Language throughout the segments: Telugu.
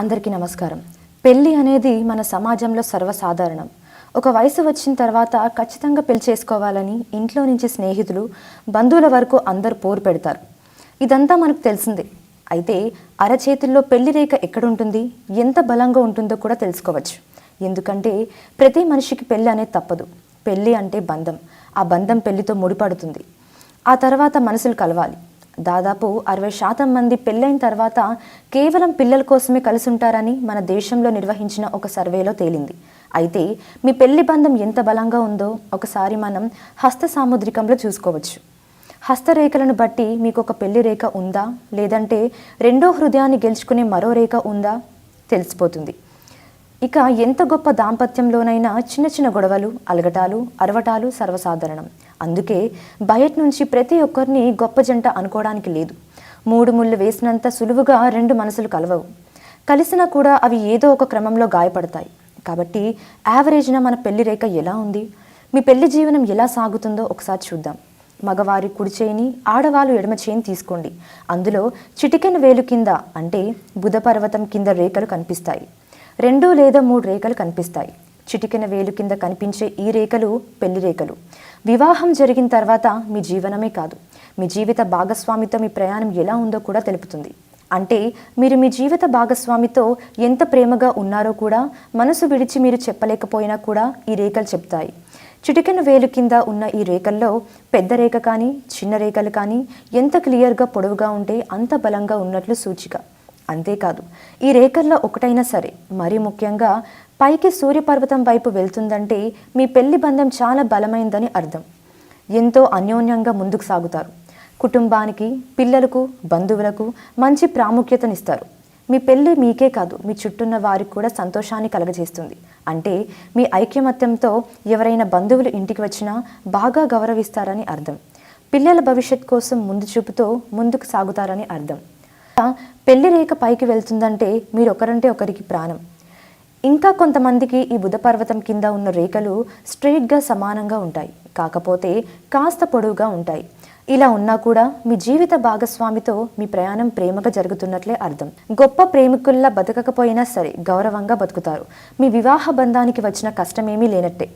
అందరికీ నమస్కారం. పెళ్ళి అనేది మన సమాజంలో సర్వసాధారణం. ఒక వయసు వచ్చిన తర్వాత ఖచ్చితంగా పెళ్ళి చేసుకోవాలని ఇంట్లో నుంచి స్నేహితులు బంధువుల వరకు అందరు పోరు పెడతారు. ఇదంతా మనకు తెలిసిందే. అయితే అరచేతుల్లో పెళ్ళి రేఖ ఎక్కడుంటుంది? ఎంత బలంగా ఉంటుందో కూడా తెలుసుకోవచ్చు. ఎందుకంటే ప్రతి మనిషికి పెళ్ళి అనేది తప్పదు. పెళ్ళి అంటే బంధం. ఆ బంధం పెళ్ళితో ముడిపడుతుంది. ఆ తర్వాత మనసులు కలవాలి. దాదాపు అరవై శాతం మంది పెళ్ళైన తర్వాత కేవలం పిల్లల కోసమే కలిసి ఉంటారని మన దేశంలో నిర్వహించిన ఒక సర్వేలో తేలింది. అయితే మీ పెళ్ళి బంధం ఎంత బలంగా ఉందో ఒకసారి మనం హస్త సాముద్రికంలో చూసుకోవచ్చు. హస్తరేఖలను బట్టి మీకు ఒక పెళ్ళి రేఖ ఉందా? లేదంటే రెండో హృదయాన్ని గెలుచుకునే మరో రేఖ ఉందా? తెలిసిపోతుంది. ఇక ఎంత గొప్ప దాంపత్యంలోనైనా చిన్న చిన్న గొడవలు అలగటాలు అరవటాలు సర్వసాధారణం. అందుకే బయట నుంచి ప్రతి ఒక్కరిని గొప్ప జంట అనుకోవడానికి లేదు. మూడు ముళ్ళు వేసినంత సులువుగా రెండు మనసులు కలవవు. కలిసినా కూడా అవి ఏదో ఒక క్రమంలో గాయపడతాయి. కాబట్టి యావరేజ్న మన పెళ్ళి రేఖ ఎలా ఉంది? మీ పెళ్ళి జీవనం ఎలా సాగుతుందో ఒకసారి చూద్దాం. మగవారి కుడి చేయిని ఆడవాళ్ళు ఎడమ చేయిని తీసుకోండి. అందులో చిటికెన వేలు కింద అంటే బుధ పర్వతం కింద రేఖలు కనిపిస్తాయి. రెండు లేదా మూడు రేఖలు కనిపిస్తాయి. చిటికెన వేలు కింద కనిపించే ఈ రేఖలు పెళ్ళి రేఖలు. వివాహం జరిగిన తర్వాత మీ జీవనమే కాదు. మీ జీవిత భాగస్వామితో మీ ప్రయాణం ఎలా ఉందో కూడా తెలుపుతుంది. అంటే మీరు మీ జీవిత భాగస్వామితో ఎంత ప్రేమగా ఉన్నారో కూడా మనసు విడిచి మీరు చెప్పలేకపోయినా కూడా ఈ రేఖలు చెప్తాయి. చిటికెన వేలు కింద ఉన్న ఈ రేఖల్లో పెద్ద రేఖ కానీ చిన్న రేఖలు కానీ ఎంత క్లియర్గా పొడవుగా ఉంటే అంత బలంగా ఉన్నట్లు సూచిక. అంతేకాదు ఈ రేఖల్లో ఒకటైనా సరే మరీ ముఖ్యంగా పైకి సూర్యపర్వతం వైపు వెళ్తుందంటే మీ పెళ్ళి బంధం చాలా బలమైందని అర్థం. ఎంతో అన్యోన్యంగా ముందుకు సాగుతారు. కుటుంబానికి పిల్లలకు బంధువులకు మంచి ప్రాముఖ్యతనిస్తారు. మీ పెళ్ళి మీకే కాదు మీ చుట్టూన్న వారికి కూడా సంతోషాన్ని కలగజేస్తుంది. అంటే మీ ఐక్యమత్యంతో ఎవరైనా బంధువులు ఇంటికి వచ్చినా బాగా గౌరవిస్తారని అర్థం. పిల్లల భవిష్యత్ కోసం ముందు చూపుతో ముందుకు సాగుతారని అర్థం. పెళ్ళి రేఖ పైకి వెళ్తుందంటే మీరు ఒకరంటే ఒకరికి ప్రాణం. ఇంకా కొంతమందికి ఈ బుధ పర్వతం కింద ఉన్న రేఖలు స్ట్రెయిట్గా సమానంగా ఉంటాయి. కాకపోతే కాస్త పొడవుగా ఉంటాయి. ఇలా ఉన్నా కూడా మీ జీవిత భాగస్వామితో మీ ప్రయాణం ప్రేమగా జరుగుతున్నట్లే అర్థం. గొప్ప ప్రేమికుల్లా బతకకపోయినా సరే గౌరవంగా బతుకుతారు. మీ వివాహ బంధానికి వచ్చిన కష్టమేమీ లేనట్టే.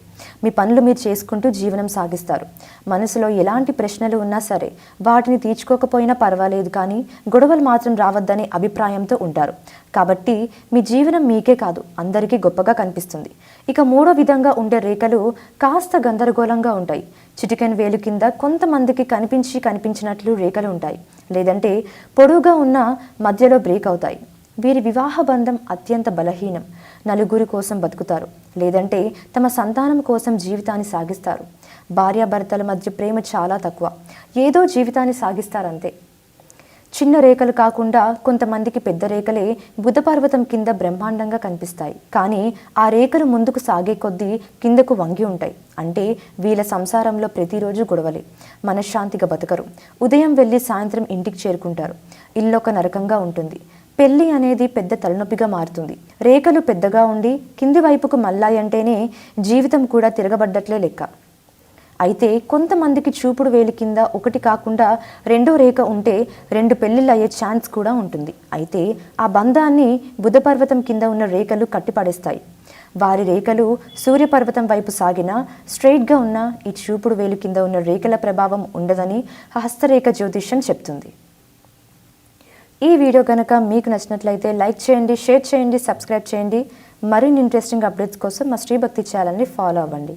మీ పనులు మీరు చేసుకుంటూ జీవనం సాగిస్తారు. మనసులో ఎలాంటి ప్రశ్నలు ఉన్నా సరే వాటిని తీర్చుకోకపోయినా పర్వాలేదు కానీ గొడవలు మాత్రం రావద్దనే అభిప్రాయంతో ఉంటారు. కాబట్టి మీ జీవనం మీకే కాదు అందరికీ గొప్పగా కనిపిస్తుంది. ఇక మూడో విధంగా ఉండే రేఖలు కాస్త గందరగోళంగా ఉంటాయి. చిటికెన్ వేలు కింద కొంతమందికి కనిపించి కనిపించినట్లు రేఖలు ఉంటాయి. లేదంటే పొడువుగా ఉన్న మధ్యలో బ్రేక్ అవుతాయి. వీరి వివాహ బంధం అత్యంత బలహీనం. నలుగురి కోసం బతుకుతారు. లేదంటే తమ సంతానం కోసం జీవితాన్ని సాగిస్తారు. భార్యాభర్తల మధ్య ప్రేమ చాలా తక్కువ. ఏదో జీవితాన్ని సాగిస్తారంతే. చిన్న రేఖలు కాకుండా కొంతమందికి పెద్ద రేఖలే బుధపర్వతం కింద బ్రహ్మాండంగా కనిపిస్తాయి. కానీ ఆ రేఖలు ముందుకు సాగే కొద్దీ కిందకు వంగి ఉంటాయి. అంటే వీళ్ళ సంసారంలో ప్రతిరోజు గొడవలే. మనశ్శాంతిగా బతకరు. ఉదయం వెళ్ళి సాయంత్రం ఇంటికి చేరుకుంటారు. ఇల్లొక నరకంగా ఉంటుంది. పెళ్ళి అనేది పెద్ద తలనొప్పిగా మారుతుంది. రేఖలు పెద్దగా ఉండి కింది వైపుకు మల్లాయంటేనే జీవితం కూడా తిరగబడ్డట్లే లెక్క. అయితే కొంతమందికి చూపుడు వేలి కింద ఒకటి కాకుండా రెండో రేఖ ఉంటే రెండు పెళ్ళిళ్ళు అయ్యే ఛాన్స్ కూడా ఉంటుంది. అయితే ఆ బంధాన్ని బుధపర్వతం కింద ఉన్న రేఖలు కట్టిపడేస్తాయి. వారి రేఖలు సూర్యపర్వతం వైపు సాగినా స్ట్రైట్గా ఉన్న ఈ చూపుడు వేలు కింద ఉన్న రేఖల ప్రభావం ఉండదని హస్తరేఖ జ్యోతిష్యం చెప్తుంది. ఈ వీడియో కనుక మీకు నచ్చినట్లయితే లైక్ చేయండి షేర్ చేయండి సబ్స్క్రైబ్ చేయండి. మరిన్ని ఇంట్రెస్టింగ్ అప్డేట్స్ కోసం మా శ్రీభక్తి ఛానల్ని ఫాలో అవ్వండి.